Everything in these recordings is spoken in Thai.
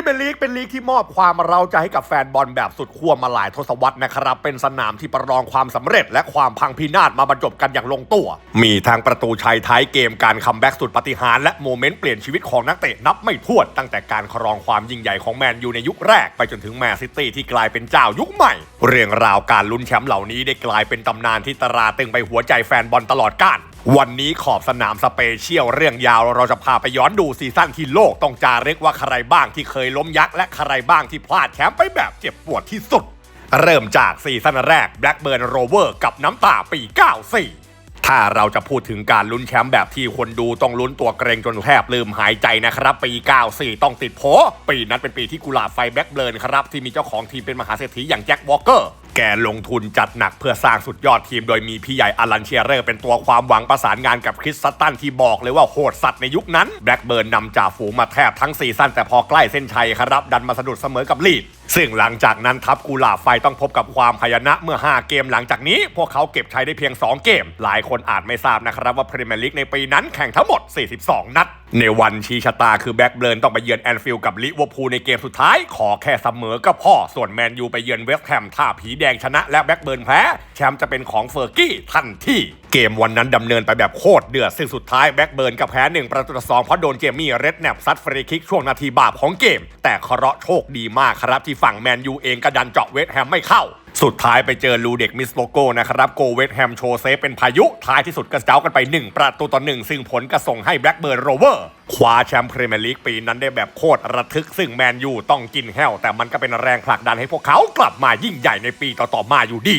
ีเมียร์ลีกเป็นลีกที่มอบความเราใจให้กับแฟนบอลแบบสุดขั้วมาหลายทศวรรษนะครับ เป็นสนามที่ประลองความสำเร็จ และความพังพินาศมาบรรจบกันอย่างลงตัว มีทางประตูชัยท้ายเกมการคัมแบ็กสุดปาฏิหาริย์และโมเมนต์เปลี่ยนชีวิตของนักเตะนับไม่ถ้วนตั้งแต่การครองความยิ่งใหญ่ของแมนยูในยุคแรกไปจนถึงแมนซิตี้ที่กลายเป็นเจ้ายุคใหม่ เรื่องราวการลุ้นแชมป์เหล่านี้ได้กลายเป็นตำนานที่ตราตรึงไปหัวใจแฟนบอลตลอดกาล วันนี้ขอบสนามสเปเชียลเรื่องยาวเราจะพาไปย้อนดูซีซั่นที่โลกต้องจารึกว่าใครบ้างที่เคยล้มยักษ์และใครบ้างที่พลาดแชมป์ไปแบบเจ็บปวดที่สุด เริ่มจากซีซั่นแรก Blackburn Rover กับน้ำตาปี 94 ถ้าเราจะพูดถึงการลุ้นแชมป์แบบที่คนดูต้องลุ้นตัวเกรงจนแทบลืมหายใจนะครับ ปี 94 ต้องติดโผปีนั้นเป็นปีที่กุหลาบไฟแบ็กเบิร์นครับที่มีเจ้าของทีมเป็นมหาเศรษฐีอย่างแจ็ควอลเกอร์ แกลงทุนจัดหนักเพื่อสร้างสุดยอดทีม โดยมีพี่ใหญ่อลันเชียเรอร์เป็นตัวความหวังประสานงานกับคริสซัตตันที่บอกเลยว่าโหดสัตว์ในยุคนั้นแบล็กเบิร์นนำจ่าฝูงมาแทบทั้งซีซั่นแต่พอใกล้เส้นชัยครับ ดันมาสะดุดเสมอกับลีดซึ่งหลังจากนั้นทัพกุหลาบไฟต้องพบกับความพยานะเมื่อ 5 เกมหลังจากนี้ พวกเขาเก็บชัยได้เพียง 2 เกม หลายคนอาจไม่ทราบนะครับว่าพรีเมียร์ลีกในปีนั้นแข่งทั้งหมด 42 นัด ในวันชี้ชะตาคือแบ็กเบิร์นต้องไปเยือนแอนฟิลด์กับลิเวอร์พูลในเกมสุดท้าย ขอแค่เสมอก็พอส่วนแมนยูไปเยือนเวสต์แฮมท่าผีแดงชนะและแบ็กเบิร์นแพ้ แชมป์จะเป็นของเฟอร์กี้ทันที เกมวันนั้นดำเนินไปแบบโคตรเดือดซึ่งสุดท้ายแบ็กเบิร์นก็แพ้หนึ่งประตูต่อสองเพราะโดนเจมี่เรดแนบซัดฟรีคิกช่วงนาทีบาปของเกม แต่เคราะห์โชคดีมากครับที่ฝั่งแมนยูเองก็ดันเจาะเวสต์แฮมไม่เข้าสุดท้ายไปเจอลูเด็กมิสโลโก้นะครับโกเวสแฮมโชว์เซฟเป็นพายุ ท้ายที่สุดก็เจ้ากันไป 1 ประตูต่อหนึ่งซึ่งผลก็ส่งให้แบล็กเบิร์นโรเวอร์คว้าแชมป์พรีเมียร์ลีกปีนั้นได้แบบโคตรระทึกซึ่งแมนยูต้องกินแห้วแต่มันก็เป็นแรงผลักดันให้พวกเขากลับมายิ่งใหญ่ในปีต่อๆมาอยู่ดี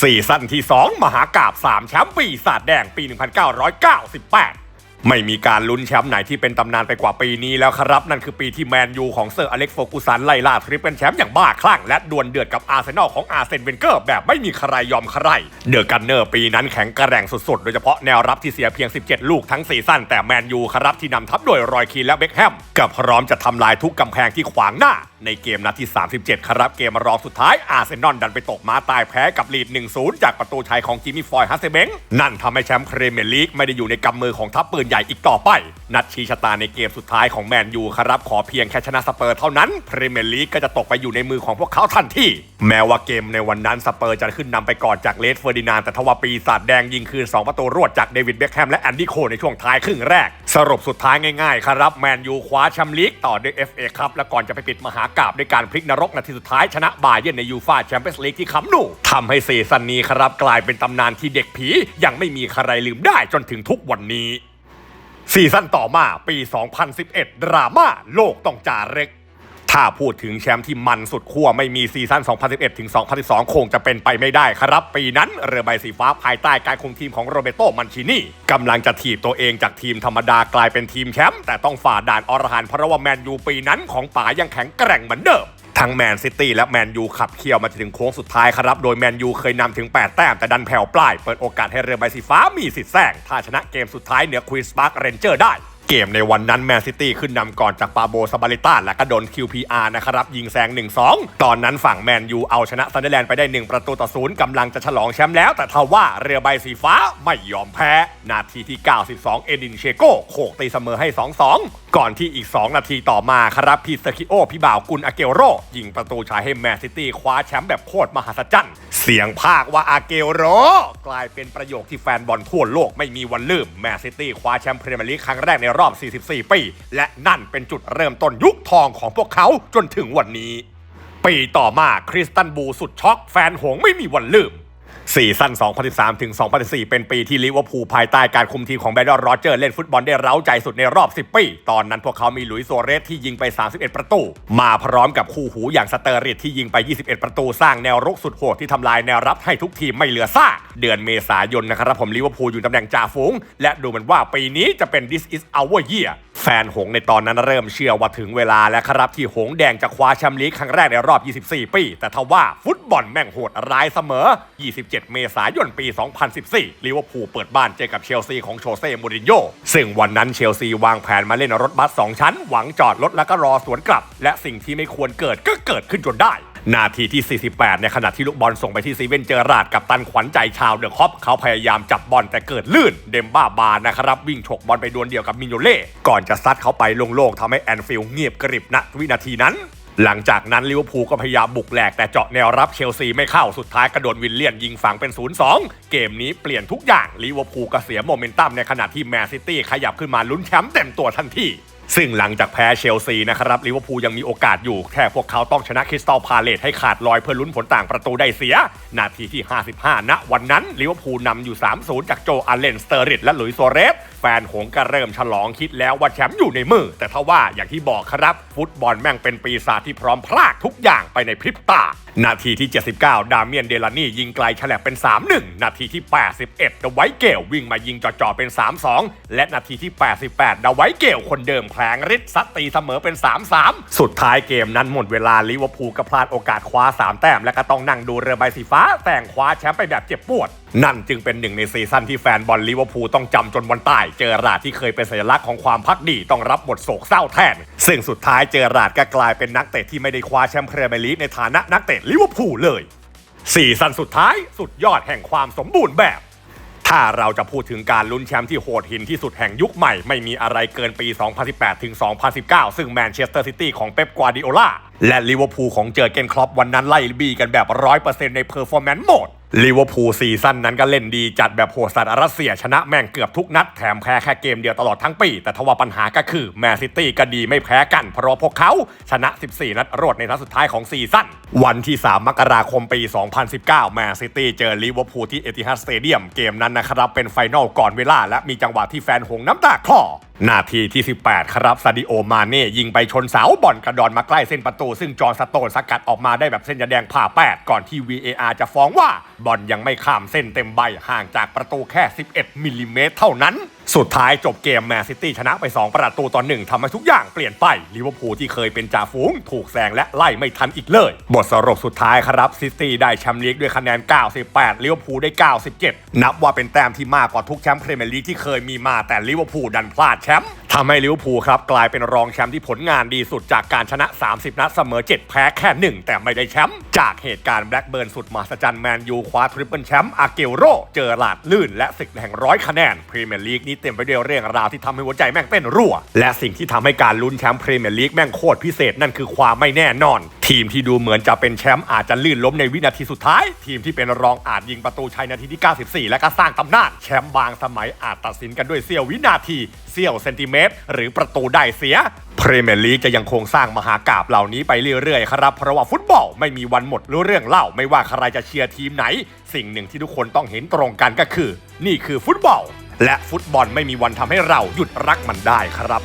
ซีซั่นที่ 2 มหากาบ3แชมป์ปีศาจแดงปี 1998 ไม่มีการลุ้นแชมป์ไหนที่เป็นตำนานไปกว่าปีนี้แล้วครับ นั่นคือปีที่แมนยูของเซอร์อเล็กซ์โฟกุสันไล่ล่าทริปเป็นแชมป์อย่างบ้าคลั่งและดวลเดือดกับอาร์เซนอลของอาร์เซนเวนเกอร์แบบไม่มีใครยอมใคร เดอะกันเนอร์ปีนั้นแข็งกระแร่งสุดๆ โดยเฉพาะแนวรับที่เสียเพียง 17 ลูกทั้งซีซั่นแต่แมนยูครับที่นำทัพโดยรอยคีและเบ็คแฮมกับพร้อมจะทำลายทุกกำแพงที่ขวางหน้า ในเกมนัดที่ 37 ครับเกมรองสุดท้ายอาร์เซนอลดันไปตกม้าตายแพ้กับลีด 1-0 จากประตูชัยของจิมมี่ฟอยฮัสเซเบงนั่นทำให้แชมป์พรีเมียร์ลีกไม่ได้อยู่ในกำมือของทัพปืนใหญ่อีกต่อไป นัดชี้ชะตาในเกมสุดท้ายของแมนยูครับขอเพียงแค่ชนะสเปอร์เท่านั้นพรีเมียร์ลีกก็จะตกไปอยู่ในมือของพวกเขาทันทีแม้ว่าเกมในวันนั้นสเปอร์จะขึ้นนำไปก่อนจากเลสเฟอร์ดินานแต่ทว่าปีศาจแดงยิงคืน 2 ประตูรวดจากเดวิดเบ็คแฮมและแอนดี้โคในช่วงท้ายครึ่งแรก สรุปสุดท้ายง่ายๆครับแมนยูคว้าแชมป์ลีกต่อด้วย FA ครับและก่อนจะไปปิดมหากราบด้วยการพลิกนรกนาทีสุดท้ายชนะบาเยนในยูฟาแชมเปี้ยนส์ลีกที่คำนูทำให้ซีซั่นนี้ครับกลายเป็นตำนานที่เด็กผียังไม่มีใครลืมได้จนถึงทุกวันนี้ ซีซั่นต่อมาปี 2011 ดราม่าโลกต้องจารึก ถ้าพูดถึงแชมป์ที่มันสุดขั้วไม่มีซีซั่น 2011 ถึง 2012 คงจะเป็นไปไม่ได้ครับ ปีนั้นเรือใบสีฟ้าภายใต้การคุมทีมของโรเบโตมันชินีกำลังจะถีบตัวเองจากทีมธรรมดากลายเป็นทีมแชมป์แต่ต้องฝ่าด่านอรหันเพราะว่าแมนยูปีนั้นของป๋ายังแข็งแกร่งเหมือนเดิม ทั้งแมนซิตี้และแมนยูขับเคี่ยวมาถึงโค้งสุดท้ายครับ โดยแมนยูเคยนำถึง 8 แต้มแต่ดันแผ่วปลาย เปิดโอกาสให้เรือใบสีฟ้ามีสิทธิ์แซงถ้าชนะเกมสุดท้ายเหนือควีนสปาร์กเรนเจอร์ได้ เกมในวันนั้นแมนซิตี้ขึ้นนำก่อนจากปาโบซาบาลิต้าและก็โดน QPR นะครับ ยิงแซง 1-2 ตอนนั้นฝั่งแมนยูเอาชนะซันเดอร์แลนด์ไปได้ 1 ประตูต่อศูนย์กำลังจะฉลองแชมป์แล้ว แต่ทว่าเรือใบสีฟ้าไม่ยอมแพ้ นาทีที่ 92 เอดินเชโกโขกตีเสมอให้ 2-2 ก่อนที่อีก 2 นาทีต่อมาครับพี่เซคิโอพี่บ่าวกุลอาเกโร ยิงประตูชัยให้แมนซิตี้คว้าแชมป์แบบโคตรมหัศจรรย์เสียงภาคว่าอาเกโร กลายเป็นประโยคที่แฟนบอลทั่วโลกไม่มีวันลืมแมนซิตี้คว้าแชมป์พรีเมียร์ลีกครั้งแรกในรรอบ 44 ปี และนั่นเป็นจุดเริ่มต้นยุคทองของพวกเขาจนถึงวันนี้ ปีต่อมาคริสตันบูสุดช็อกแฟนหงไม่มีวันลืมซีซั่น 2013 ถึง 2014 เป็นปีที่ลิเวอร์พูลภายใต้การคุมทีมของแบรดอนโรเจอร์เล่นฟุตบอลได้เร้าใจสุดในรอบ 10 ปี ตอนนั้นพวกเขามีลุยส์โซเรสที่ยิงไป 31 ประตู มาพร้อมกับคู่หูอย่างสเตอริดที่ยิงไป 21 ประตูสร้างแนวรุกสุดโหดที่ทำลายแนวรับให้ทุกทีมไม่เหลือซาก เดือนเมษายนนะครับผมลิเวอร์พูลอยู่ตำแหน่งจ่าฝูง และดูเหมือนว่าปีนี้จะเป็น this is our year แฟนหงในตอนนั้นเริ่มเชื่อว่าถึงเวลาแล้วครับที่หงแดงจะคว้าแชมป์ลีกครั้งแรกในรอบ 24 ปี แต่ทว่าฟุตบอลแม่งโหดร้ายเสมอ 27 เมษายนปี 2014 ลิเวอร์พูลเปิดบ้านเจอกับเชลซีของโชเซ่มูรินโญ่ซึ่งวันนั้นเชลซีวางแผนมาเล่นรถบัส 2 ชั้น หวังจอดรถแล้วก็รอสวนกลับ และสิ่งที่ไม่ควรเกิดก็เกิดขึ้นจนได้ นาทีที่ 48 ในขณะที่ลูกบอลส่งไปที่ซีเว่นเจอราดกับตันขวัญใจชาวเดอะคอปเขาพยายามจับบอลแต่เกิดลื่นเดมบ้าบานะครับ วิ่งฉกบอลไปดวลเดียวกับมิโยเล่ ก่อนจะซัดเขาไปลงโล่งทำให้แอนฟิลเงียบกริบณวินาทีนั้นหลังจากนั้นลิเวอร์พูลก็พยายามบุกแหลกแต่เจาะแนวรับเชลซีไม่เข้าสุดท้ายกระโดดวิลเลียนยิงฝังเป็น 0-2 เกมนี้เปลี่ยนทุกอย่างลิเวอร์พูลก็เสียโมเมนตัมในขณะที่แมนซิตี้ขยับขึ้นมาลุ้นแชมป์เต็มตัวทันที ซึ่งหลังจากแพ้เชลซีนะครับลิเวอร์พูลยังมีโอกาสอยู่ แค่พวกเขาต้องชนะคริสตัลพาเลตให้ขาดลอยเพื่อลุ้นผลต่างประตูได้เสีย นาทีที่ 55 ณ วันนั้นลิเวอร์พูลนำอยู่ 3-0 จากโจอาเลนสเตอริดและหลุยส์โซเรส แฟนหงก็เริ่มฉลองคิดแล้วว่าแชมป์อยู่ในมือ แต่ทว่าอย่างที่บอกครับ ฟุตบอลแม่งเป็นปีศาจที่พร้อมพลากทุกอย่างไปในพริบตา นาทีที่ 79 ดาเมียนเดลานี่ยิงไกลฉลับเป็น 3-1 นาทีที่ 81เดไวเกลวิ่งมายิงจ่อๆเป็น 3-2 และนาทีที่ 88ดาไวท์เกลคนเดิมลงฤทธิ์ซัดตีเสมอเป็น 3-3 สุดท้ายเกมนั้นหมดเวลาลิเวอร์พูลก็พลาดโอกาสคว้า 3 แต้ม และก็ต้องนั่งดูเรือใบสีฟ้าแต่งคว้าแชมป์ไปแบบเจ็บปวด นั่นจึงเป็นหนึ่งในซีซั่นที่แฟนบอลลิเวอร์พูลต้องจำจนวันตาย เจอราดที่เคยเป็นสัญลักษณ์ของความพักดีต้องรับบทโศกเศร้าแทน ซึ่งสุดท้ายเจอราดก็กลายเป็นนักเตะที่ไม่ได้คว้าแชมป์พรีเมียร์ลีกในฐานะนักเตะลิเวอร์พูลเลยซีซั่นสุดท้ายสุดยอดแห่งความสมบูรณ์แบบ ถ้าเราจะพูดถึงการลุ้นแชมป์ที่โหดหินที่สุดแห่งยุคใหม่ ไม่มีอะไรเกินปี 2018 ถึง 2019 ซึ่งแมนเชสเตอร์ซิตี้ของเป๊ปกวาร์ดิโอลาและลิเวอร์พูลของเจอเกนคล็อปวันนั้นไล่บีกันแบบ 100%ในเพอร์ฟอร์แมนซ์โหมด ลิเวอร์พูลซีซั่นนั้นก็เล่นดีจัดแบบโหดสัตว์รัสเซียชนะแม่งเกือบทุกนัด แถมแพ้แค่เกมเดียวตลอดทั้งปี แต่ทว่าปัญหาก็คือแมนซิตี้ก็ดีไม่แพ้กัน เพราะพวกเขาชนะ 14 นัดรวดในนัดสุดท้ายของซีซั่น วันที่ 3 มกราคมปี 2019 แมนซิตี้เจอลิเวอร์พูลที่เอติฮัดสเตเดียมเกมนั้นนะครับเป็นไฟนอลก่อนเวลา และมีจังหวะที่แฟนหงส์น้ำตาคลอ นาทีที่ 18 ครับซาดิโอมาเน่ยิงไปชนเสาบอลกระดอนมาใกล้เส้นประตู ซึ่งจอห์นสโตนสกัดออกมาได้แบบเส้นยาแดงผ่าแปดก่อนที่ VAR จะฟ้องว่าบอลยังไม่ข้ามเส้นเต็มใบห่างจากประตูแค่ 11มิลลิเมตรเท่านั้น สุดท้ายจบเกมแมนซิตี้ชนะไป 2 ประตูต่อหนึ่งทำให้ทุกอย่างเปลี่ยนไปลิเวอร์พูลที่เคยเป็นจ่าฝูง ถูกแซงและไล่ไม่ทันอีกเลย บทสรุปสุดท้ายครับซิตี้ได้แชมป์ลีกด้วยคะแนน 98ลิเวอร์พูลได้ 97 นับว่าเป็นแต้มที่มากกว่าทุกแชมป์พรีเมียร์ลีกที่เคยมีมาแต่ลิเวอร์พูลดันพลาดแชมป์ ทำให้ลิเวอร์พูลครับกลายเป็นรองแชมป์ที่ผลงานดีสุดจากการชนะ 30 นัดเสมอ 7 แพ้แค่ 1 แต่ไม่ได้แชมป์จากเหตุการณ์แบล็กเบิร์นสุดมหัศจรรย์แมนยูคว้าทริปเปิลแชมป์อาเกลโรเจอหลาดลื่น และศึกแห่งร้อยคะแนนพรีเมียร์ลีกนี้เต็มไปด้วยเรื่องราวที่ทำให้หัวใจแม่งเต้นรั่ว และสิ่งที่ทำให้การลุ้นแชมป์พรีเมียร์ลีกแม่งโคตรพิเศษนั่นคือความไม่แน่นอน ทีมที่ดูเหมือนจะเป็นแชมป์อาจจะลื่นล้มในวินาทีสุดท้าย ทีมที่เป็นรองอาจยิงประตูชัยนาทีที่ 94 และก็สร้างตำนานแชมป์บางสมัยอาจตัดสินกันด้วยเสี้ยววินาทีเสี้ยวเซนติเมตรหรือประตูได้เสียพรีเมียร์ลีกจะยังคงสร้างมหากาบเหล่านี้ไปเรื่อยๆ ครับ เพราะว่าฟุตบอลไม่มีวันหมดรู้เรื่องเล่าไม่ว่าใครจะเชียร์ทีมไหน สิ่งหนึ่งที่ทุกคนต้องเห็นตรงกันก็คือ นี่คือฟุตบอล และฟุตบอลไม่มีวันทำให้เราหยุดรักมันได้ครับ